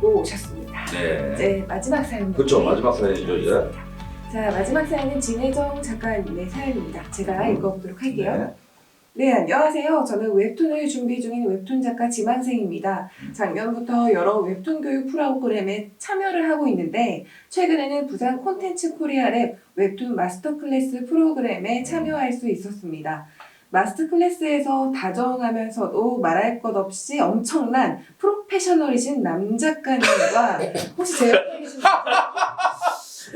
가지고 오셨습니다. 네. 이제 마지막 사연. 그렇죠. 마지막 사연이죠, 이제. 자, 마지막 사연은 진혜정 작가님의 사연입니다. 제가 음. 읽어보도록 할게요. 네. 네, 안녕하세요. 저는 웹툰을 준비 중인 웹툰 작가 지망생입니다. 작년부터 여러 웹툰 교육 프로그램에 참여를 하고 있는데 최근에는 부산 콘텐츠 코리아 랩 웹툰 마스터 클래스 프로그램에 참여할 수 있었습니다. 마스터 클래스에서 다정하면서도 말할 것 없이 엄청난 프로페셔널이신 남작가님과 혹시 제가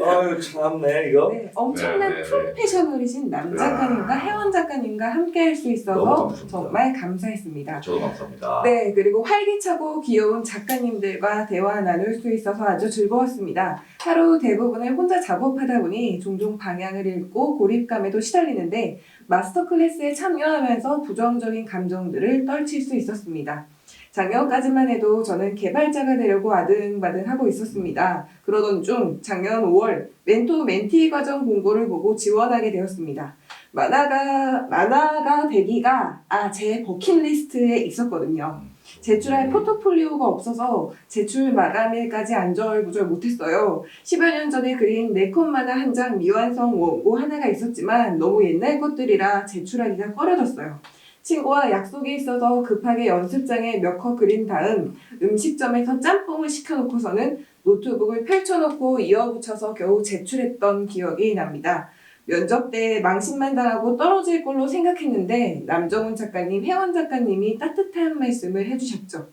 아유, 참네, 이거. 네, 엄청난 네, 네, 네. 프로페셔널이신 남작가님과 혜원 작가님과 함께 할 수 너무 있어서 감사합니다. 정말 감사했습니다. 저도 감사합니다. 네, 그리고 활기차고 귀여운 작가님들과 대화 나눌 수 있어서 아주 즐거웠습니다. 하루 대부분을 혼자 작업하다 보니 종종 방향을 잃고 고립감에도 시달리는데 마스터 클래스에 참여하면서 부정적인 감정들을 떨칠 수 있었습니다. 작년까지만 해도 저는 개발자가 되려고 아등바등 하고 있었습니다. 그러던 중 작년 5월 멘토 멘티 과정 공고를 보고 지원하게 되었습니다. 만화가 만화가 되기가 아 제 버킷리스트에 있었거든요. 제출할 포트폴리오가 없어서 제출 마감일까지 안절부절 못했어요. 10여 년 전에 그린 네컷 만화 한 장 미완성 원고 하나가 있었지만 너무 옛날 것들이라 제출하기가 꺼려졌어요. 친구와 약속이 있어서 급하게 연습장에 몇 컷 그린 다음 음식점에서 짬뽕을 시켜놓고서는 노트북을 펼쳐놓고 이어붙여서 겨우 제출했던 기억이 납니다. 면접 때 망신만 당하고 떨어질 걸로 생각했는데 남정훈 작가님, 혜원 작가님이 따뜻한 말씀을 해주셨죠.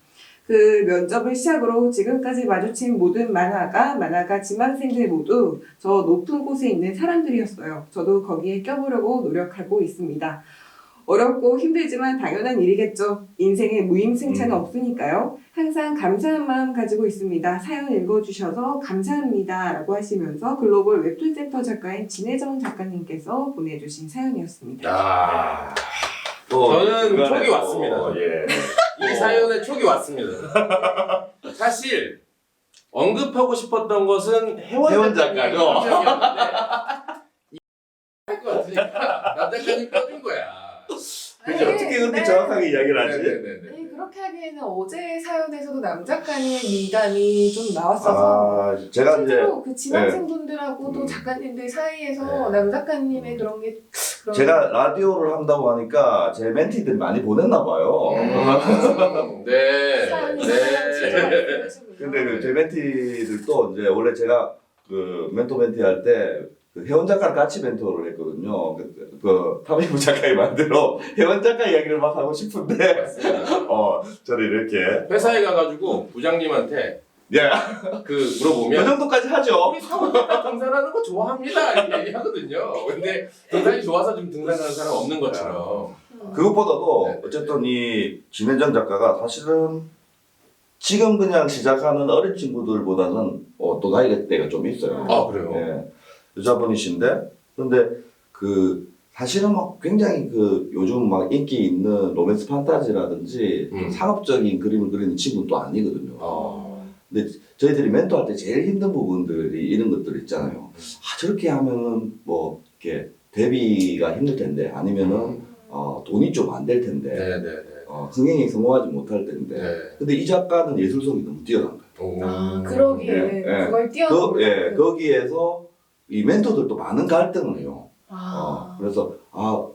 그 면접을 시작으로 지금까지 마주친 모든 만화가, 만화가 지망생들 모두 저 높은 곳에 있는 사람들이었어요. 저도 거기에 껴보려고 노력하고 있습니다. 어렵고 힘들지만 당연한 일이겠죠. 인생에 무임승차는 음. 없으니까요. 항상 감사한 마음 가지고 있습니다. 사연 읽어주셔서 감사합니다. 라고 하시면서 글로벌 웹툰 센터 작가인 진혜정 작가님께서 보내주신 사연이었습니다. 야, 또 저는 촉이 또, 왔습니다. 예. 이 사연에 촉이 왔습니다. 사실 언급하고 싶었던 것은 작가님 작가죠. 할것 같으니까 남 작가님 껴준 거야. 그죠? 어떻게 그렇게 정확하게 이야기를 하지? 네네네. 네, 그렇게 하기에는 어제 사연에서도 남 작가님의 미담이 좀 나왔어서 아, 제가 이제 실제로 그 지망생분들하고 또 음. 작가님들 사이에서 네. 남 작가님의 그런 게 그런 제가 라디오를 한다고 하니까 제 멘티들이 많이 보냈나 봐요. 음, 네. 사연이 네. 근데 그제 멘티들도 이제 원래 제가 그 멘토 멘티 할 때 그 혜원 작가랑 같이 멘토를 했거든요. 그, 그 타미부 작가의 말대로 혜원 작가 이야기를 막 하고 싶은데. 어 저를 이렇게 회사에 가가지고 부장님한테 예, 그 그 물어보면 정도까지 하죠. 우리 사원들 등산하는 거 좋아합니다 이렇게 얘기하거든요. 근데 등산이 좋아서 지금 등산하는 사람 없는 것처럼. 그것보다도 네. 어쨌든 이 진혜정 작가가 사실은 지금 그냥 시작하는 어린 친구들보다는 어, 또 나이가 때가 좀 있어요. 아 그래요. 예, 여자분이신데 근데 그 사실은 막 굉장히 그 요즘 막 인기 있는 로맨스 판타지라든지 또 음. 상업적인 그림을 그리는 친구는 또 아니거든요. 어. 근데 저희들이 멘토할 때 제일 힘든 부분들이 이런 것들 있잖아요. 아 저렇게 하면은 뭐 이렇게 대비가 힘들 텐데 아니면은 어, 돈이 좀 안 될 텐데 네네네. 어, 흥행에 성공하지 못할 텐데 네. 근데 이 작가는 예술성이 너무 뛰어난 거예요. 오. 아, 그러기에는 예, 예. 그걸 뛰어넘는 그, 예, 거기에서 이 멘토들도 많은 갈등을 해요. 아, 어, 그래서 아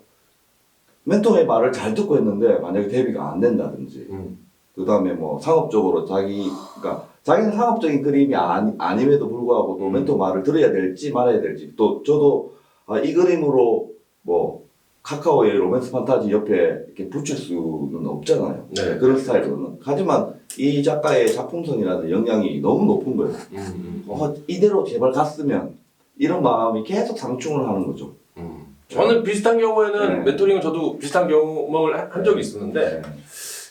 멘토의 말을 잘 듣고 했는데 만약에 데뷔가 안 된다든지 음. 그 다음에 뭐 상업적으로 자기 그러니까 자기는 상업적인 그림이 아니, 아님에도 불구하고 또 음. 멘토 말을 들어야 될지 말아야 될지 또 저도 아, 이 그림으로 뭐 카카오의 로맨스 판타지 옆에 이렇게 붙일 수는 없잖아요. 네. 그런 스타일로는 하지만 이 작가의 작품성이라는 영향이 너무 높은 거예요. 음, 음, 어, 이대로 제발 갔으면 이런 마음이 계속 상충을 하는 거죠. 음. 저는 비슷한 경우에는 네. 멘토링을 저도 비슷한 경험을 한- 한 적이 있었는데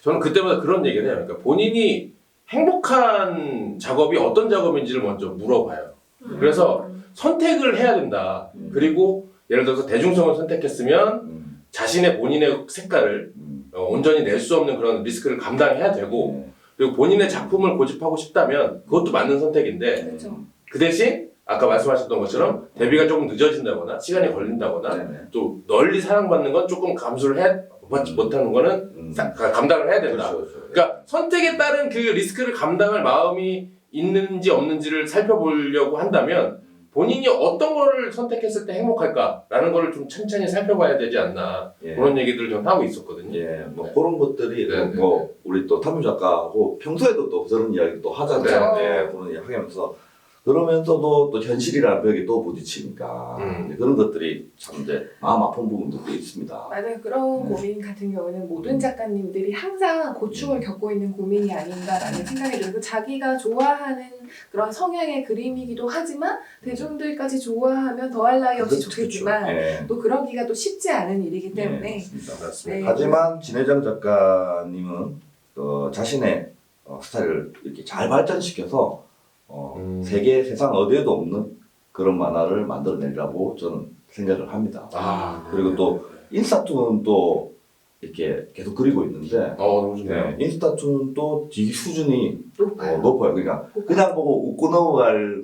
저는 그때마다 그런 얘기를 해요. 그러니까 본인이 행복한 작업이 어떤 작업인지를 먼저 물어봐요. 음. 그래서 선택을 해야 된다. 음. 그리고 예를 들어서 대중성을 선택했으면 음, 자신의 본인의 색깔을 음, 어, 온전히 낼 수 없는 그런 리스크를 감당해야 되고 네. 그리고 본인의 작품을 고집하고 싶다면 그것도 맞는 선택인데 그렇죠. 그 대신 아까 말씀하셨던 것처럼 데뷔가 조금 늦어진다거나 시간이 걸린다거나 네네. 또 널리 사랑받는 건 조금 감수를 해 받지 못하는 거는 음. 사- 감당을 해야 된다. 그렇죠, 그렇죠. 그러니까 선택에 따른 그 리스크를 감당할 마음이 있는지 없는지를 살펴보려고 한다면 본인이 어떤 거를 선택했을 때 행복할까라는 거를 좀 천천히 살펴봐야 되지 않나 예. 그런 얘기들을 좀 하고 있었거든요. 예, 뭐 그런 것들이 네, 네, 뭐 우리 또 탐유 작가하고 평소에도 또 그런 이야기 또 하잖아요. 그렇죠. 네, 그런 이야기 하면서 그러면서도 또 현실이라는 벽에 또 부딪히니까 음. 그런 것들이 참 이제 마음 아픈 부분도 또 있습니다. 맞아요. 그런 네. 고민 같은 경우는 모든 작가님들이 항상 고충을 겪고 있는 고민이 아닌가라는 생각이 들고 자기가 좋아하는 그런 성향의 그림이기도 하지만 대중들까지 좋아하면 더할 나위 없이 그렇죠, 좋겠지만 그렇죠. 예. 또 그러기가 또 쉽지 않은 일이기 예, 때문에 맞습니다. 맞습니다. 네. 하지만 진혜정 작가님은 어, 자신의 어, 스타일을 이렇게 잘 발전시켜서 어, 음. 세계 세상 어디에도 없는 그런 만화를 만들어내리라고 저는 생각을 합니다. 아 그리고 또 인스타툰은 또 이렇게 계속 그리고 있는데 어 너무 좋네요. 네, 인스타툰은 또 되게 수준이 어, 높아요. 높아요. 그러니까 그냥 보고 웃고 넘어갈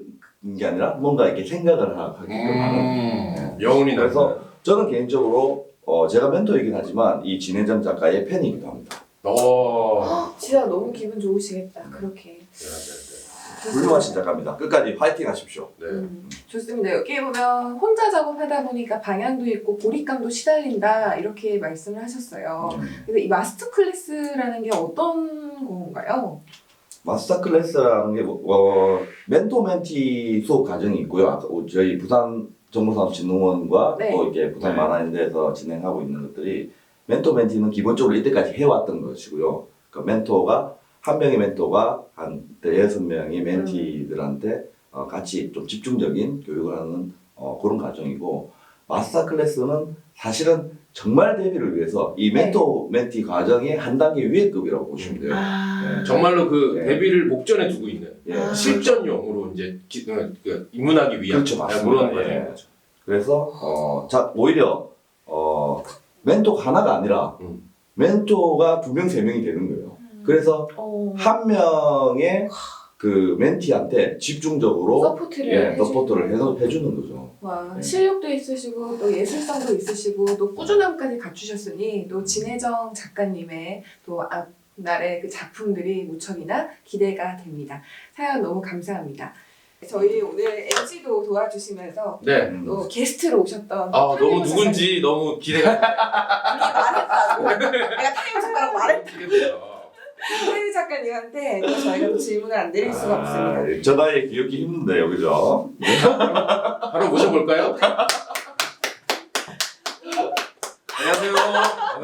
게 아니라 뭔가 이렇게 생각을 하- 하게끔 하는. 음, 영혼이 그래서 나서 저는 개인적으로 어, 제가 멘토이긴 하지만 이 진혜정 작가의 팬이기도 합니다. 어 진짜 너무 기분 좋으시겠다. 그렇게. 네, 네, 훌륭하신 작가입니다. 끝까지 파이팅 하십시오. 네. 네. 음, 좋습니다. 여기 보면 혼자 작업하다 보니까 방향도 있고 고립감도 시달린다 이렇게 말씀을 하셨어요. 음. 그래서 이 마스터 클래스라는 게 어떤 건가요? 마스터 클래스라는 게 뭐, 어, 멘토 멘티 수업 과정이 있고요. 아까 저희 부산 정보산업진흥원과 네. 또 이렇게 부산 네. 만화인대에서 진행하고 있는 것들이 멘토 멘티는 기본적으로 이때까지 해왔던 것이고요. 그 멘토가 한 명의 멘토가 한 대여섯 명의 멘티들한테 어, 같이 좀 집중적인 교육을 하는 어, 그런 과정이고 마스터 클래스는 사실은 정말 데뷔를 위해서 이 멘토 멘티 과정의 한 단계 위에급이라고 보시면 돼요. 아, 네. 정말로 그 네. 데뷔를 목전에 두고 있는 예. 아. 실전용으로 이제 기, 그, 그 입문하기 위한 그렇죠, 맞습니다. 그런 네. 과정인 거죠. 그래서 어, 자 오히려 어, 멘토가 하나가 아니라 음. 멘토가 두 명, 세 명이 되는 거예요. 그래서 어, 한 명의 그 멘티한테 집중적으로 서포트를 예, 해주- 서포트를 해, 해주는 거죠. 와, 네. 실력도 있으시고 또 예술성도 있으시고 또 꾸준함까지 갖추셨으니 또 진혜정 작가님의 또 앞날의 그 작품들이 무척이나 기대가 됩니다. 사연 너무 감사합니다. 저희 오늘 MC도 도와주시면서 네. 음. 또 게스트로 오셨던 아 너무 누군지 너무 기대가 말했다고 내가 타임 작가라고 말했다 되겠네요. 타임 작가님한테 또 저희가 또 질문을 안 드릴 수가 없습니다. 아, 전화에 기억이 힘든데요, 그죠? 바로 모셔볼까요? 안녕하세요.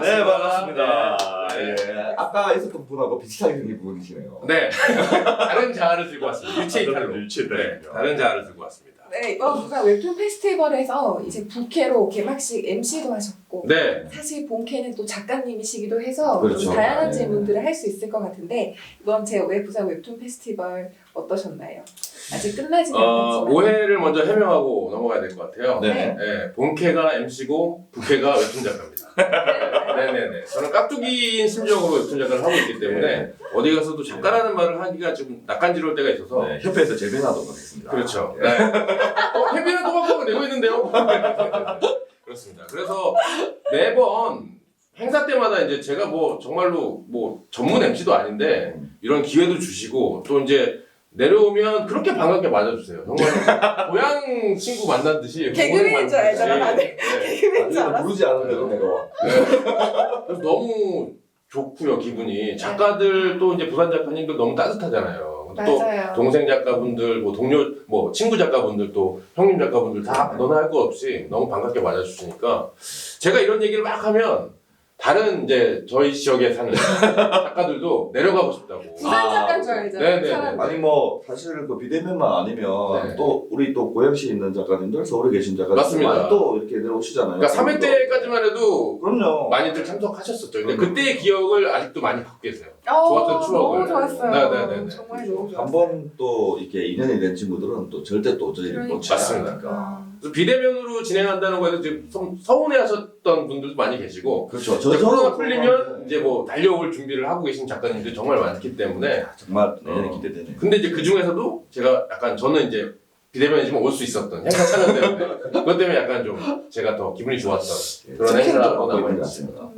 네, 반갑습니다. 네. 예, 아까 있었던 분하고 비슷하게 생긴 분이시네요. 네. 다른 자아를 들고 왔습니다. 유체 이탈로. 유체 이탈. 네. 다른 자아를 들고 왔습니다. 네, 이번 부산 웹툰 페스티벌에서 이제 부캐로 개막식 MC도 하셨고 네. 사실 본캐는 또 작가님이시기도 해서 그렇죠. 좀 다양한 네. 질문들을 할 수 있을 것 같은데 이번 제 웹부산 웹툰 페스티벌 어떠셨나요? 아직 끝나지는 어, 않았지만 오해를 먼저 해명하고 넘어가야 될 것 같아요. 네. 네, 본캐가 MC고 부캐가 웹툰 작가입니다. 네네네. 저는 깍두기인 심정으로 웹툰 작가를 하고 있기 때문에 어디 가서도 작가라는 말을 하기가 좀 낯간지러울 때가 있어서 네, 협회에서 제변하도록 하겠습니다. 그렇죠. 예. 네. 어, 해비는 또박또박 내고 있는데요. 그렇습니다. 그래서 매번 행사 때마다 이제 제가 뭐 정말로 뭐 전문 MC도 아닌데 이런 기회도 주시고 또 이제 내려오면 그렇게 반갑게 맞아주세요. 정말 고향 친구 만난 듯이 개그맨인 줄 알잖아, 네. 다들. 네. 개그맨인 줄 알았어. 부르지 않은데도 내가 와. 그래서 너무 좋고요 기분이 작가들 또 이제 부산 작가님들 너무 따뜻하잖아요. 또 맞아요. 동생 작가분들, 뭐 동료, 뭐 친구 작가분들, 또 형님 작가분들 다 너나 할 거 없이 너무 반갑게 맞아주시니까 제가 이런 얘기를 막 하면 다른 이제 저희 지역에 사는 작가들도 내려가고 싶다고. 부산 아, 작가인 줄 알잖아요. 네네네. 사람들. 아니 뭐 사실 그 비대면만 아니면 네. 또 우리 또 고양시에 있는 작가님들 서울에 계신 작가님들 맞습니다. 많이 또 이렇게 내려오시잖아요. 그러니까 3회 때까지만 해도 그럼요. 많이들 참석하셨었죠. 근데 그럼요. 그때의 기억을 아직도 많이 갖고 계세요. 어, 좋았던 추억을. 너무 좋았어요. 네네네네. 정말 너무 좋았어요. 한 번 또 이렇게 인연이 된 친구들은 또 절대 또 그러니까. 놓치지 맞습니다. 않으니까. 아, 그래서 비대면으로 진행한다는 거에서 지금 서- 서운해하셨던 분들도 많이 계시고 그렇죠. 이제 저도 코로나 풀리면 이제 뭐 달려올 준비를 하고 계신 작가님들 정말 많기 때문에 정말 내년에 어. 기대되네 요. 근데 이제 그 중에서도 제가 약간 저는 이제 비대면이지만 올 수 있었던 행사 촬영 때문에 그것 때문에 약간 좀 제가 더 기분이 좋았던 그런 것 남아 같습니다.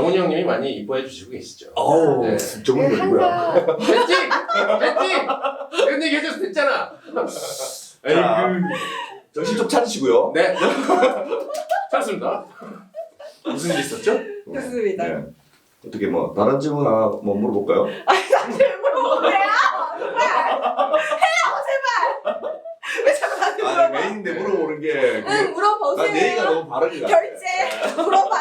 정훈이 형님이 많이 이뻐해 주시고 계시죠. 어우, 네. 정말 누구야? 항상 됐지? 됐지? 이런 얘기 해줘서 됐잖아. 자. 정신 좀 차리시고요. 네. 찾았습니다. 무슨 일 있었죠? 좋습니다. 네. 어떻게 뭐 다른 질문 하나 뭐 물어볼까요? 물어보세요. 해요 제발. 왜 자꾸 나한테 아니 물어봐? 메인인데 물어보는 게응 그게- 난 예의가 물어보세요. 너무 바른 것 같아. 결제 물어봐.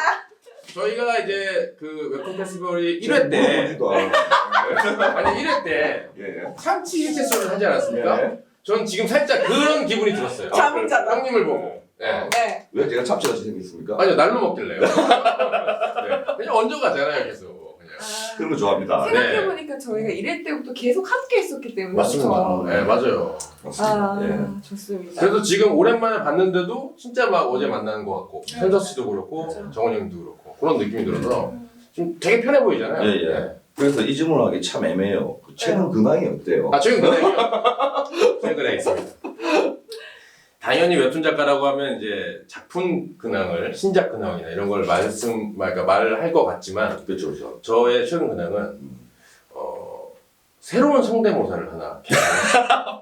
저희가 이제 그 웹툰 페스티벌이 제가 1회 때. 아니 1회 때 예, 예. 참치 일체쇼를 하지 않았습니까? 예. 전 지금 살짝 그런 기분이 들었어요. 자문자다. 형님을 보고. 네. 네. 왜 제가 참치같이 생겼습니까? 아니요 날로 먹길래요. 네. 그냥 얹어 가잖아요 계속. 그냥. 아, 그런 거 좋아합니다. 네. 생각해보니까 저희가 이럴 때부터 계속 함께 했었기 때문에 그렇죠? 네 맞아요. 맞습니다. 아 예. 좋습니다. 그래서 지금 오랜만에 봤는데도 진짜 막 어제 만나는 것 같고 네. 현서 씨도 그렇고. 정원 형도 그렇고 그런 느낌이 들어서 좀 되게 편해 보이잖아요. 예, 예. 네. 그래서 이 질문하기 참 애매해요. 그 최근 근황이 어때요? 아 최근 근황이요? 최근에 있습니다. 당연히 웹툰 작가라고 하면 이제 작품 근황을 신작 근황이나 이런 걸 말씀 그러니까 말을 할것 같지만 그렇죠, 그렇죠. 저의 최근 근황은 어, 새로운 성대모사를 하나.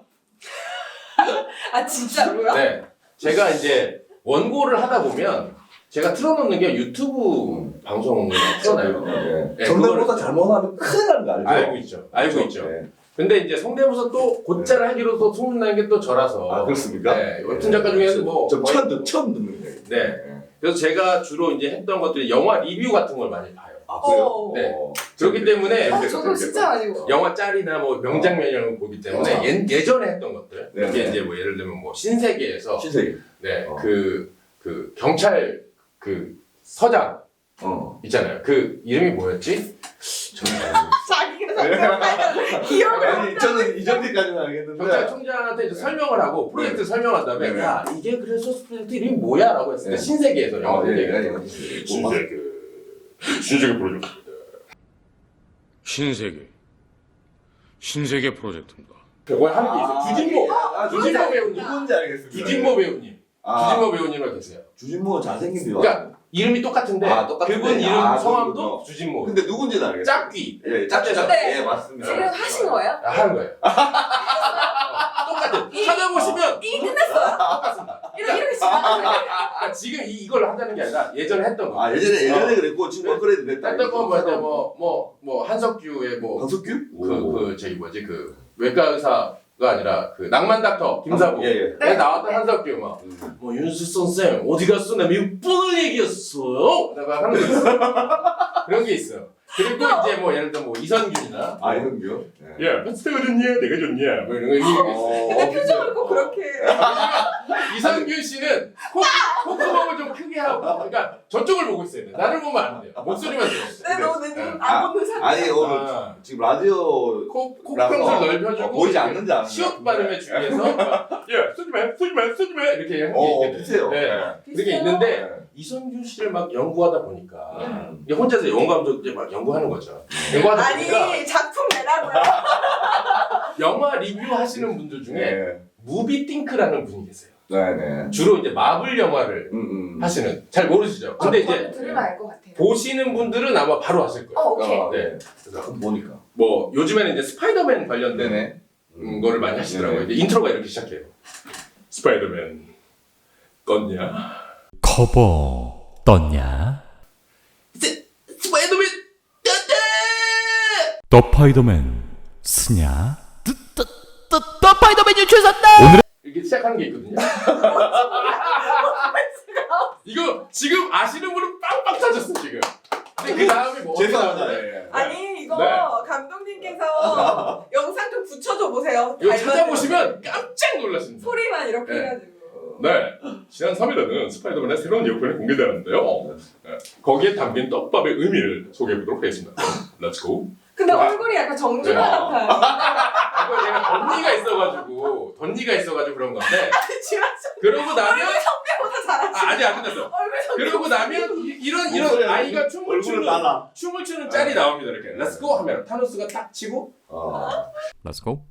아 진짜로요? 네, 제가 이제 원고를 하다 보면 제가 틀어놓는 게 유튜브 방송을 틀어놔요. 예. 네, 성대모사 그거를- 잘못하면 큰일 나는 거 알죠? 알고 있죠. 알고 그렇죠? 있죠. 네. 근데 이제 성대모사 또 곧잘 하기로 또 소문난 게 또 저라서. 아 그렇습니까? 네, 웹툰 작가 중에는 뭐좀 거의- 처음, 듣, 처음 듣는 거예요. 네. 그래서 제가 주로 이제 했던 것들이 영화 리뷰 같은 걸 많이 봐요. 아 그래요? 어. 네. 어. 그렇기 때문에 아, 저도 진짜 보. 영화 짤이나 뭐 명장면 이런 걸 보기 때문에 어. 예, 예전에 했던 것들 네, 이게 네. 이제 뭐 예를 들면 뭐 신세계에서 신세계. 네, 어. 그, 그 경찰 그 서장 어. 있잖아요. 그 이름이 뭐였지? 자기가 기억을 아니 저는 이전까지는 알겠는데. 경찰총장한테 이제 설명을 하고 프로젝트 설명한 다음에 네. 야 이게 그래서 프로젝트 이름이 뭐야? 라고 했을 때 네. 신세계에서 영화 어, 예, 세계에서 예, 예. 신세계 신세계 프로젝트입니다. 신세계 신세계 프로젝트입니다. 그걸 하는 게 있어 요. 주진모 아, 주진모 배우님 누군지 알겠습니다. 주진모 배우님 아, 주진모 배우님으로 계세요. 주진모 잘생긴 배우. 그러니까 이름이 똑같은데 아, 똑같은데? 그분 이름 아, 성함도 그렇군요. 주진모 근데 누군지는 알겠어요. 짝귀 예, 짝. 네. 예, 맞습니다. 지금 하신 거예요? 아, 하는 거예요. 어, 똑같은 찾아보시면 이게 끝났어요? 이렇게 이렇게 지나가는 거예요? 그러니까 지금 이, 이걸 하자는 게 아니라 예전에 했던 거. 아 예전에 예전에 그랬고 지금 업그레이드 됐다. 했던 거 뭐, 뭐뭐뭐 뭐 한석규의 뭐 강석규? 그, 그, 저기 뭐지, 그, 외과 의사가 아니라, 그, 낭만 닥터, 김사부. 예, 예. 에 나왔던 한석규, 막, 음. 뭐, 윤수 선생, 어디 갔어? 나 미국 뻔을 얘기했어요! 내가 하는 게 있어. 그런 게 있어. 그리고 이제 뭐, 예를 들어 뭐, 이선균이나, 아 이런겨? 예. 야, 스테가 좋냐? 내가 좋냐? 뭐, 이런 거 얘기가 있어. 근데 표정을 꼭 그렇게 이선균 씨는 코, 콧구멍을 좀 크게 하고, 그러니까 저쪽을 보고 있어야 돼. 나를 보면 안 돼요. 목소리만 들어야 돼. 네, 너내 눈 아, 안 보는 상태 아니 오늘 아, 지금 라디오 코, 라서 콧평수를 넓혀주고, 어, 보이지 않는지 아는 시옷 발음에 주의해서 야 쓰지 마 쓰지 마 쓰지 마 이렇게 하는 게 어, 있거든. 비슷해요. 네. 예. 그게 있는데 이선균 씨를 막 연구하다 보니까 음. 이게 혼자서 영화 감독 이제 막 연구하는 거죠. 연구하다 보니까 아니 작품 내라고요 영화 리뷰 하시는 분들 중에 예. 무비 띵크라는 분이 계세요. 네네. 주로 이제 마블 영화를 음, 음. 하시는 잘 모르시죠? 근데 어, 이제 저는 들으면 알 것 같아요 보시는 분들은 아마 바로 아실 거예요. 어 오케이 어, 네. 그래서 한번 보니까. 뭐 요즘에는 이제 스파이더맨 관련된 네네. 음, 거를 많이 하시더라고요. 네네. 이제 인트로가 이렇게 시작해요. 스파이더맨 껐냐? 커버 떴냐? 스파이더맨 떴다! 더 파이더맨 쓰냐? 더 파이더맨 유출선다! 이렇게 시작하는 게 있거든요. 이거 지금 아시는 분은 빵빵 터졌어 지금. 근데 그 다음에 뭐 어떻게 죄송합니다. 예, 예. 아니 이거 네. 감독님께서 영상 좀 붙여줘 보세요 이거 닮았는 찾아보시면 깜짝 놀라십니다. 소리만 이렇게 네. 해가지고 네. 지난 3일에는 스파이더맨의 새로운 예고편이 공개되는데요. 네. 거기에 담긴 떡밥의 의미를 소개해보도록 하겠습니다. Let's go. 근데 와. 얼굴이 약간 정준하 네. 같아요 이거 제가 덧니가 있어가지고 덧니가 있어가지고 그런 건데 지금 그러고 나면 얼굴 성대모사 잘하시네 아, 아직 안 끝났어. 얼굴 그러고 나면 이, 이런 이런 아이가 춤을 얼굴은 추는 달라. 춤을 추는 짤이 나옵니다 이렇게. Let's go 하면 타노스가 딱 치고 아. Let's go.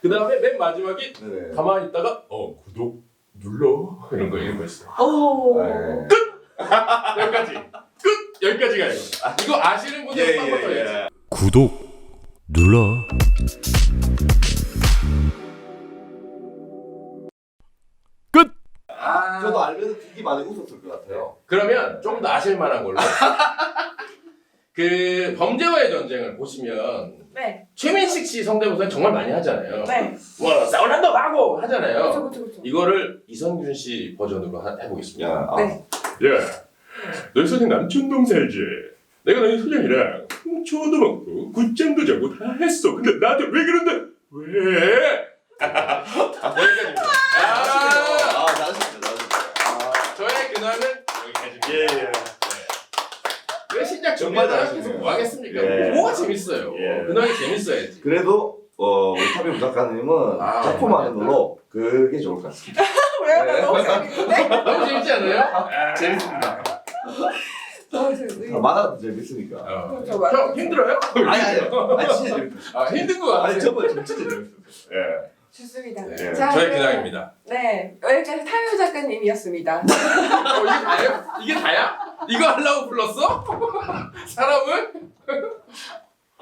그 다음에 맨 마지막에 네네. 가만히 있다가 어 구독 눌러 이런 거 이런 거 있어. 오. 네. 여기까지 끝 여기까지가 이거. 이거 아시는 분들 예, 은 예, 한번더 예. 해야지. 구독 눌러 아, 저도 알면서 되게 많이 웃었을 것 같아요. 그러면 좀 더 아실 만한 걸로. 그 범죄와의 전쟁을 보시면 네. 최민식 씨 성대모사 정말 많이 하잖아요. 네. 뭐 사운드도 하고 하잖아요. 그렇죠, 그렇죠, 그렇죠. 이거를 이선균 씨 버전으로 하- 해보겠습니다. 야, 아, 네. 야, 너희 선생 남촌동 살지? 내가 너희 소장이랑 초도 먹고 굿잠도 자고 다 했어. 근데 나한테 왜 그런데? 왜? 여기까지입니다. 아, 아, 잘하셨습니다. 잘하셨습니다. 저의 근황은 여기까지입니다. 예, 예. 왜 신작 정말. 계속 뭐 하겠습니까? 예. 뭐가 재밌어요? 예. 근황이 재밌어야지. 그래도 어, 우리 타비 작가님은 아, 작품만으로 그게 좋을 것 같습니다. 네. 나 너무 재밌는데? 너무 재밌지 않아요? 아, 재밌습니다. 너무 재밌는데? 만화도 재밌으니까. 어. 형 힘들어요? 아니, 아니, 아니, 진짜 재밌어요. 아, 힘든 거 같아요. 아니, 저번 진짜 재밌었어요. 예. 좋습니다. 네, 자, 저의 그럼- 근황입니다. 네. 여기까지 타요 작가님이었습니다. 어, 이게 다예요? 이게 다야? 이거 하려고 불렀어? 사람을?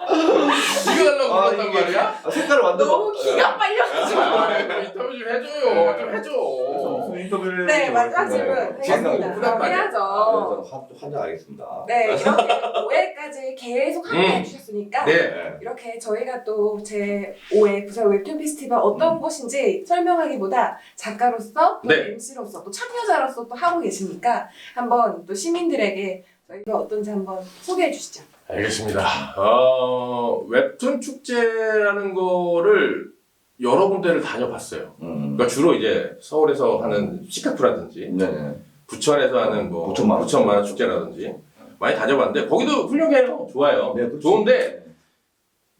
이거 하려고 아, 불렀단 이게- 말이야? 아, 색깔을 완전. 너무 기가 빨려가지고. 아, 인터뷰 좀 해줘요. 좀 해줘. 무슨 인터뷰를. 네, 좀 마지막. 질문 네. 하겠습니다. 부담 그럼 많이- 해야죠. 아, 한, 한장 하겠습니다. 네, 이렇게 5회까지 계속 함께 음. 해주셨으니까 네. 네. 이렇게 저희가 또 제 5회 부산 웹툰 페스티벌 어떤 음. 곳인지 설명하기보다 작가로서 또 네. MC로서 또 참여자로서 또 하고 계시니까 한번 또 시민들에게 저희가 어떤지 한번 소개해 주시죠. 알겠습니다. 어, 웹툰 축제라는 거를 여러 군데를 다녀봤어요. 음. 그러니까 주로 이제 서울에서 하는 시카프라든지 네. 부천에서 하는 뭐 부천 만화. 부천 만화 축제라든지 많이 다녀봤는데 거기도 훌륭해요. 좋아요. 네, 그렇죠. 좋은데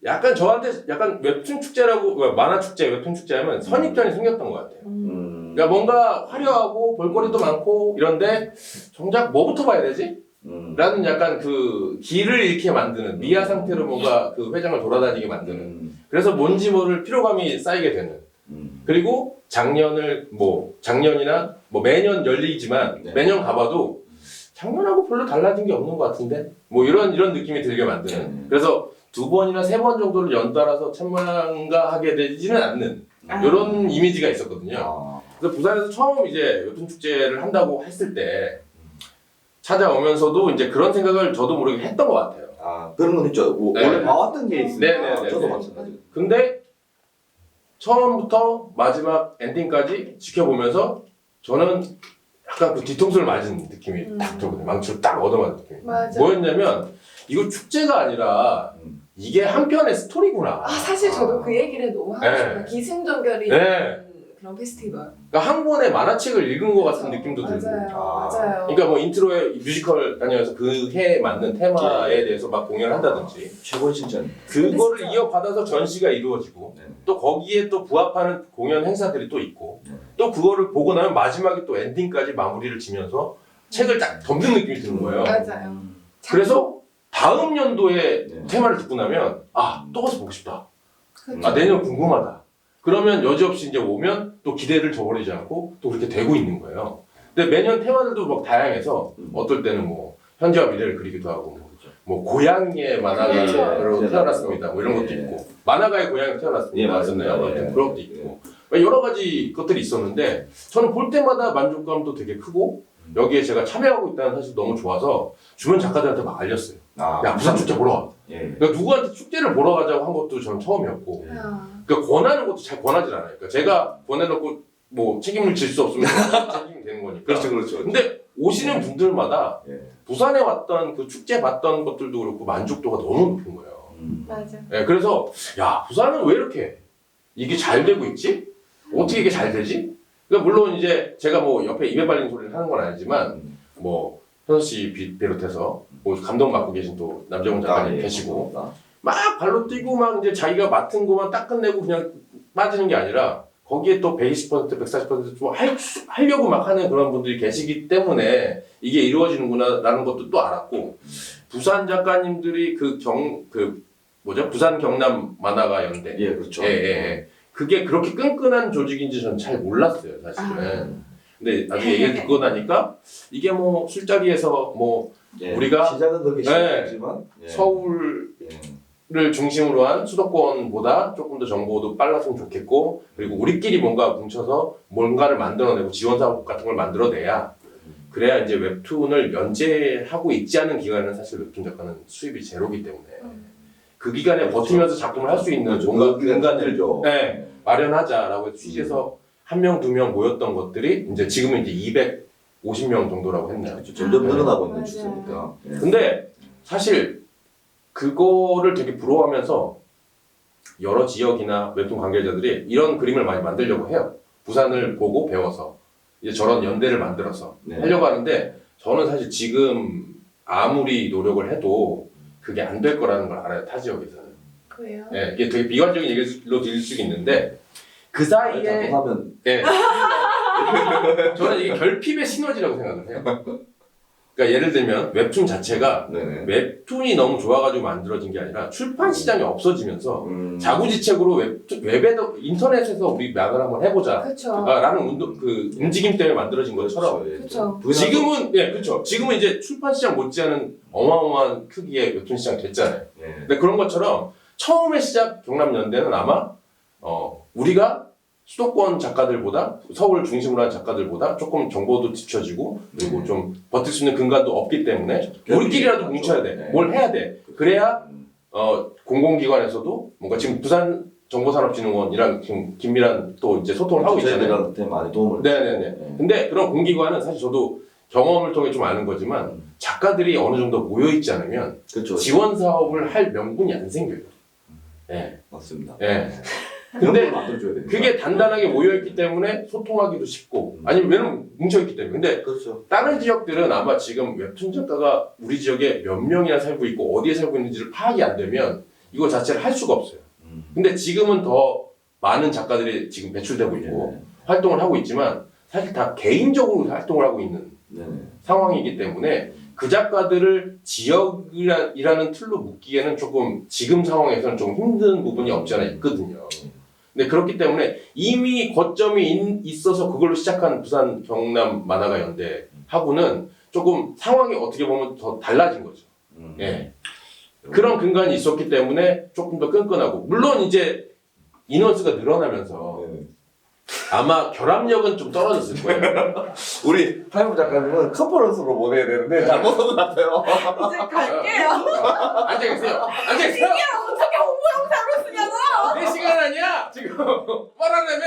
약간 저한테 약간 웹툰 축제라고 뭐 만화 축제, 웹툰 축제 하면 선입견이 생겼던 것 같아요. 음. 그러니까 뭔가 화려하고 볼거리도 많고 이런데 정작 뭐부터 봐야 되지? 음. 라는 약간 그 길을 잃게 만드는 미아 상태로 뭔가 그 회장을 돌아다니게 만드는 음. 그래서 뭔지 모를 피로감이 쌓이게 되는 음. 그리고 작년을 뭐 작년이나 뭐 매년 열리지만 네. 매년 가봐도 작년하고 별로 달라진 게 없는 것 같은데 뭐 이런 이런 느낌이 들게 만드는 네. 그래서 두 번이나 세 번 정도를 연달아서 참가하게 되지는 않는 아. 이런 이미지가 있었거든요. 아. 그래서 부산에서 처음 이제 웹툰 축제를 한다고 했을 때 찾아오면서도 이제 그런 생각을 저도 모르게 했던 것 같아요. 아, 그런 건 있죠. 오- 네. 원래 봐왔던 게 있으니까. 네, 네, 네, 저도 네. 마찬가지. 근데 처음부터 마지막 엔딩까지 지켜보면서 저는 약간 그 뒤통수를 맞은 느낌이 음. 딱 들거든요. 망치로 딱 얻어맞은 느낌이. 맞아. 뭐였냐면 이거 축제가 아니라 음. 이게 한편의 스토리구나. 아 사실 저도 그 얘기를 너무 하고 네. 싶어요. 기승전결이 네. 그런 페스티벌. 그러니까 한 권의 만화책을 읽은 것 같은 느낌도 들고. 맞아요, 아. 맞아요. 그러니까 뭐 인트로에 뮤지컬 다녀서 그 해에 맞는 테마에 대해서 막 공연을 한다든지 최고의 칭찬. 그거를 진짜. 이어받아서 전시가 이루어지고 네. 또 거기에 또 부합하는 공연 행사들이 또 있고 네. 또 그거를 보고 나면 마지막에 또 엔딩까지 마무리를 지면서 책을 딱 덮는 느낌이 드는 거예요. 맞아요. 그래서 다음 연도에 네. 테마를 듣고 나면 아 또 가서 보고 싶다. 그렇죠. 아 내년 궁금하다. 그러면 여지없이 이제 오면 또 기대를 저버리지 않고 또 그렇게 되고 있는 거예요. 근데 매년 테마들도 막 다양해서 음. 어떨 때는 뭐 현재와 미래를 그리기도 하고 뭐 고향의 그렇죠. 만화가로 네. 태어났습니다. 뭐 이런 것도 네. 있고 만화가의 고향에 태어났습니다. 예, 맞았나요? 네. 예. 그런 것도 있고 여러 가지 것들이 있었는데 저는 볼 때마다 만족감도 되게 크고 여기에 제가 참여하고 있다는 사실 너무 좋아서 주변 작가들한테 막 알렸어요. 아, 야 부산 축제 보러 와. 예. 그러니까 누구한테 축제를 보러 가자고 한 것도 저는 처음이었고 아, 그러니까 권하는 것도 잘 권하진 않아요. 그러니까 제가 권해놓고 뭐 책임을 질 수 없으면 책임이 되는 거니까. 그렇죠, 그렇죠. 근데 오시는 분들마다 예. 부산에 왔던 그 축제 봤던 것들도 그렇고 만족도가 너무 높은 거예요. 음. 맞아. 예, 그래서 야 부산은 왜 이렇게 이게 잘 되고 있지? 어떻게 이게 잘 되지? 그러니까 물론 이제 제가 뭐 옆에 입에 발린 소리를 하는 건 아니지만 음. 뭐 현수 씨 비- 비롯해서 뭐 감독 맡고 계신 또 남정훈 작가님 아, 예. 계시고 아, 막 발로 뛰고 막 이제 자기가 맡은 것만 딱 끝내고 그냥 빠지는 게 아니라 거기에 또 120% 140%좀 할, 하려고 막 하는 그런 분들이 계시기 때문에 이게 이루어지는구나라는 것도 또 알았고 부산 작가님들이 그 경 그 뭐죠? 부산 경남 만화가 연대. 예, 그렇죠. 예, 예, 예. 그게 그렇게 끈끈한 조직인지 저는 잘 몰랐어요, 사실은. 아. 근데 나중에 얘기를 듣고 나니까 이게 뭐 술자리에서 뭐 예, 우리가- 시작은 그렇게 네. 시작했지만 예. 서울을 예. 중심으로 한 수도권보다 조금 더 정보도 빨랐으면 좋겠고 그리고 우리끼리 뭔가 뭉쳐서 뭔가를 만들어내고 지원 사업 같은 걸 만들어내야 그래야 이제 웹툰을 연재하고 있지 않은 기간은 사실 웹툰 작가는 수입이 제로기 때문에 그 기간에 버티면서 작품을 할 수 있는 뭔가 그게 공간을. 네, 마련하자라고 해서 취지해서 한 명 두 명 모였던 것들이 이제 지금은 이제 250명 정도라고 했네요. 그렇죠. 점점 아, 늘어나고 있는 맞아요. 추세니까. 예. 근데 사실 그거를 되게 부러워하면서 여러 지역이나 웹툰 관계자들이 이런 그림을 많이 만들려고 해요. 부산을 보고 배워서 이제 저런 연대를 만들어서 네. 하려고 하는데 저는 사실 지금 아무리 노력을 해도 그게 안 될 거라는 걸 알아요. 타 지역에서는. 그래요? 예, 이게 되게 비관적인 얘기로 들릴 수 있는데 그 사이에 하면 예. 저는 이게 결핍의 시너지라고 생각을 해요. 그러니까 예를 들면 웹툰 자체가 네네. 웹툰이 너무 좋아가지고 만들어진 게 아니라 출판 시장이 없어지면서 음. 자구지책으로 웹, 웹에도 인터넷에서 우리 막을 한번 해보자. 그쵸. 아, 라는 운동, 그 움직임 때문에 만들어진 것처럼 그렇죠. 예. 지금은 예 그렇죠 지금은 이제 출판 시장 못지않은 어마어마한 크기의 웹툰 시장 됐잖아요. 예. 근데 그런 것처럼 처음에 시작 경남연대는 아마 어 우리가 수도권 작가들보다 서울 중심으로 한 작가들보다 조금 정보도 뒤처지고 그리고 네. 좀 버틸 수 있는 근간도 없기 때문에 우리끼리라도 뭉쳐야 돼. 네. 뭘 해야 돼. 그래야 음. 어 공공기관에서도 뭔가 지금 부산 정보산업진흥원이랑 지금 긴밀한 또 이제 소통을 하고 있잖아요. 저희들한테 많이 도움을 네네네. 예. 근데 그런 공기관은 사실 저도 경험을 통해 좀 아는 거지만 작가들이 어느 정도 모여 있지 않으면 그렇죠. 지원 사업을 할 명분이 안 생겨요. 예. 맞습니다. 예. 근데 근데 만들어줘야 되니까. 그게 단단하게 모여 있기 때문에 소통하기도 쉽고 아니면 왜냐면 뭉쳐 있기 때문에. 근데 그렇죠. 다른 지역들은 아마 지금 웹툰 작가가 우리 지역에 몇 명이나 살고 있고 어디에 살고 있는지를 파악이 안 되면 이거 자체를 할 수가 없어요. 음. 근데 지금은 더 많은 작가들이 지금 배출되고 있고 예. 활동을 하고 있지만 사실 다 개인적으로 활동을 하고 있는 네네. 상황이기 때문에 그 작가들을 지역이라는 틀로 묶기에는 조금 지금 상황에서는 좀 힘든 부분이 없지 않아 있거든요. 근데 그렇기 때문에 이미 거점이 인- 있어서 그걸로 시작한 부산 경남 만화가 연대 하고는 조금 상황이 어떻게 보면 더 달라진 거죠. 음. 예. 그런 근간이 있었기 때문에 조금 더 끈끈하고 물론 이제 인원수가 늘어나면서 네네. 아마 결합력은 좀 떨어졌을 거예요. 우리 파이브 작가님은 컨퍼런스로 보내야 되는데 잘못 온것 같아요. 이제 갈게요. 앉아 계세요. 앉아 계세요보 영상으로 쓰냐고! 내 지금 말하라며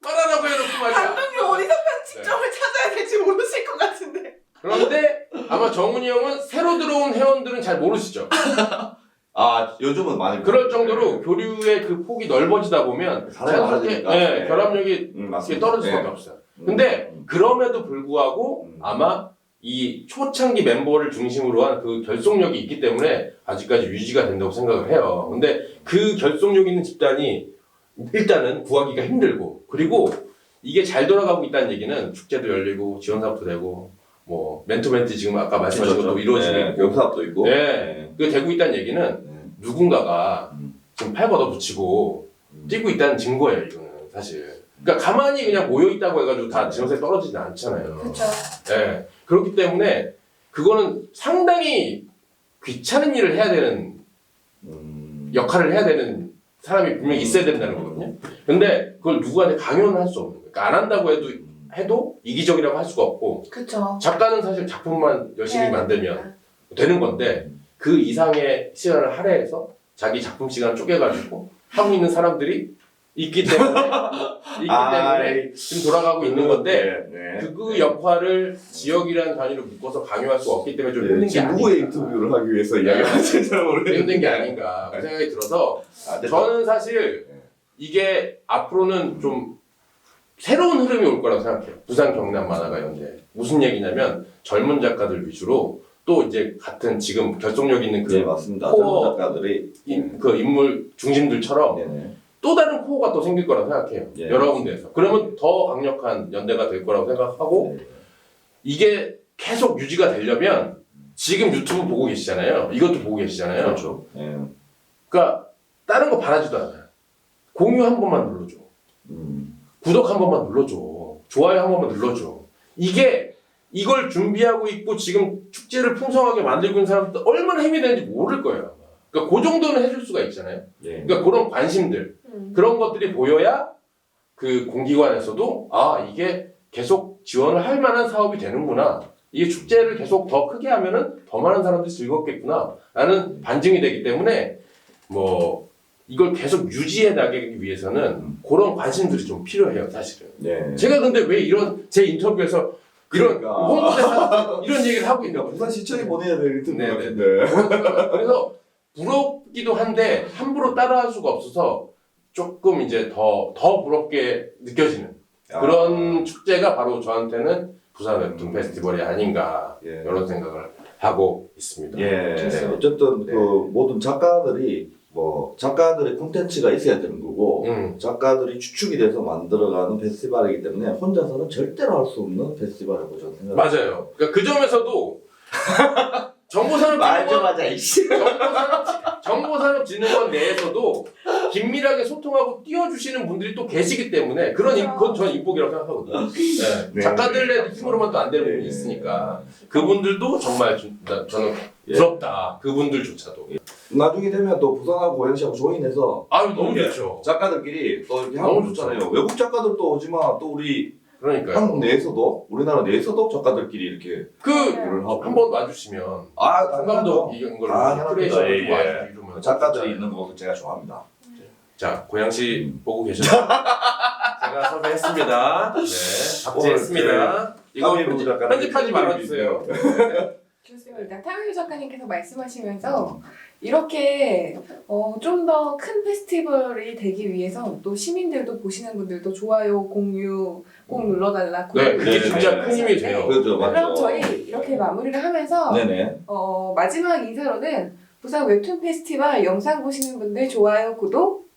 말하라고 해놓고 말이야 감독님 어디서 편집점을 찾아야 될지 모르실 것 같은데. 그런데 아마 정훈이 형은 새로 들어온 회원들은 잘 모르시죠 아 요즘은 많이 그럴 정도로 교류의 그 폭이 넓어지다 보면 사람이 자연스럽게 많아지니까. 예, 네. 결합력이 음, 이게 맞습니다. 떨어질 수밖에 네. 없어요 음. 근데 그럼에도 불구하고 음. 아마 이 초창기 멤버를 중심으로 한 그 결속력이 있기 때문에 아직까지 유지가 된다고 생각을 해요. 근데 그 결속력 있는 집단이 일단은 구하기가 힘들고 그리고 이게 잘 돌아가고 있다는 얘기는 축제도 열리고 지원 사업도 되고 뭐 멘토 멘트 지금 아까 말씀하신 것도 이루어지고 네, 있고 교사업도 있고. 네. 그 되고 있다는 얘기는 네. 누군가가 음. 지금 팔 걷어붙이고 음. 뛰고 있다는 증거예요 이거는 사실. 그러니까 가만히 그냥 모여 있다고 해가지고 다 지원세 떨어지진 않잖아요. 그쵸. 예. 그렇기 때문에 그거는 상당히 귀찮은 일을 해야 되는 음. 역할을 해야 되는 사람이 분명히 있어야 된다는 거거든요. 근데 그걸 누구한테 강요는 할 수 없는 거예요. 그러니까 안 한다고 해도 해도 이기적이라고 할 수가 없고 그쵸. 작가는 사실 작품만 열심히 해야 만들면 되는 건데 그 이상의 시간을 할애해서 자기 작품 시간 쪼개가지고 하고 있는 사람들이 있기 때문에 있기 아이. 때문에 지금 돌아가고 있는 건데 네. 네. 그 역할을 지역이라는 단위로 묶어서 강요할 수 없기 때문에 좀 힘든 네, 게 지금 아닌가. 누구의 인터뷰를 하기 위해서 이야기하는지 잘 모르겠는데. 힘든 게 아닌가 그 생각이 들어서 아, 됐다. 저는 사실 네. 이게 앞으로는 좀 새로운 흐름이 올 거라고 생각해요. 부산 경남 만화가 연대 무슨 얘기냐면 젊은 작가들 위주로 또 이제 같은 지금 결속력 있는 그, 네 맞습니다. 코어- 작가들이 인, 그 인물 중심들처럼 네네. 또 다른 코어가 또 생길 거라고 생각해요. 예. 여러 군데에서. 그러면 더 강력한 연대가 될 거라고 생각하고 네. 이게 계속 유지가 되려면 지금 유튜브 보고 계시잖아요. 이것도 보고 계시잖아요. 그렇죠. 예. 그러니까 다른 거 바라지도 않아요. 공유 한 번만 눌러줘. 음. 구독 한 번만 눌러줘. 좋아요 한 번만 눌러줘. 이게 이걸 준비하고 있고 지금 축제를 풍성하게 만들고 있는 사람들 얼마나 힘이 되는지 모를 거예요. 그러니까 그 정도는 해줄 수가 있잖아요. 예. 그러니까 그런 관심들 음. 그런 것들이 보여야 그 공기관에서도 아 이게 계속 지원을 할 만한 사업이 되는구나. 이게 축제를 계속 더 크게 하면은 더 많은 사람들이 즐겁겠구나. 라는 반증이 되기 때문에 뭐 이걸 계속 유지해 나가기 위해서는 그런 관심들이 좀 필요해요, 사실은. 네. 제가 근데 왜 이런 제 인터뷰에서 이런 그러니까. 홍보대사 이런 얘기를 하고 있나 그러니까 부산 시청이 보내야 될것 네, 네. 그래서 부럽기도 한데 함부로 따라할 수가 없어서 조금 이제 더 더 부럽게 느껴지는 아. 그런 축제가 바로 저한테는 부산 웹툰 페스티벌이 아닌가 예. 이런 생각을 하고 있습니다. 예. 어쨌든 네. 그 모든 작가들이 뭐 작가들의 콘텐츠가 있어야 되는 거고 음, 작가들이 주축이 돼서 만들어가는 페스티벌이기 때문에 혼자서는 절대로 할 수 없는 페스티벌이라고 저는 생각합니다. 맞아요. 그러니까 그 점에서도 정보산업 말자마자 이씨. 정보산업, 정보산업진흥원 내에서도 긴밀하게 소통하고 띄워주시는 분들이 또 계시기 때문에 그런 인- 그건 저는 인복이라고 생각하거든요. 네. 네. 작가들의 힘으로만 또 안 되는 부분이 네. 있으니까 그분들도 정말 좀- 나- 저는 예. 부럽다. 그분들조차도. 나중에 되면 또 부산하고 고양시하고 조인해서 아유 너무 예. 좋죠. 작가들끼리 또 이렇게 너무 하면 좋잖아요. 외국 작가들도 오지만 또 우리 그러니까요. 한국 내에서도 우리나라 내에서도 작가들끼리 이렇게 그 일을 하고 한번 와주시면 아 이런 걸로 당연합니다. 크리에이션을 예, 좀 예. 와주시면 작가들이 있는 것을 제가 좋아합니다. 자 고양시 보고 계셨죠? 제가 섭외했습니다. 네, 박제했습니다. 이거 타미부 편집, 작가님 편집하지 말아주세요. 좋습니다. 타미유 작가님께서 말씀하시면서 이렇게 어, 좀더 큰 페스티벌이 되기 위해서 또 시민들도 보시는 분들도 좋아요, 공유 꼭 눌러달라. 네, 그게 네, 진짜 네, 큰 힘이 돼요. 그렇죠, 맞죠. 그럼 저희 이렇게 마무리를 하면서 네네. 어, 마지막 인사로는 부산 웹툰 페스티벌 영상 보시는 분들 좋아요, 구독,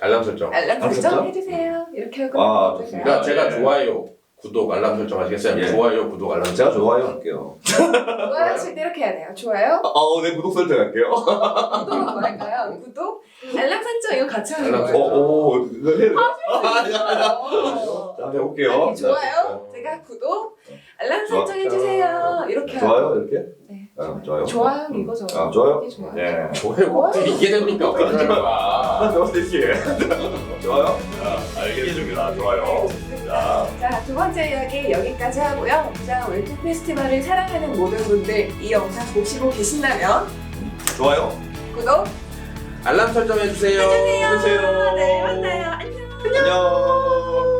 알람 설정. 알람 알람 설정 설정? 해주세요. 이렇게 하고 아, 어떨까요? 그러니까 제가 예. 좋아요, 구독, 알람 설정 하시겠어요? 예. 좋아요, 구독, 알람 설정. 제가 좋아요 할게요. 좋아요 하실 때 이렇게 해야 돼요. 좋아요, 어, 네 구독 설정할게요. 구독은 뭐 할까요? 구독, 알람 설정 이거 같이 하는 알람 어, 거예요. 어, 이거 해야 돼. 어. 자, 해볼게요. 아니, 좋아요. 제가 구독, 알람 좋아. 설정 해주세요. 이렇게 좋아요. 이렇게? 네. 아, 좋아요. 좋아요 음. 이거죠. 아, 좋아요? 이게 좋아요. 네. 좋아요, 어떻게 이게 됩니까? 어떻게 하는 거야? 아. 좋아요? 자, 알겠습니다. 좋아요. 자. 자, 두 번째 이야기 여기까지 하고요. 자, 웹툰 페스티벌을 사랑하는 모든 분들 이 영상 보시고 계신다면 좋아요? 구독 알람 설정 해주세요. 해주세요. 해주세요. 네, 만나요. 안녕. 안녕.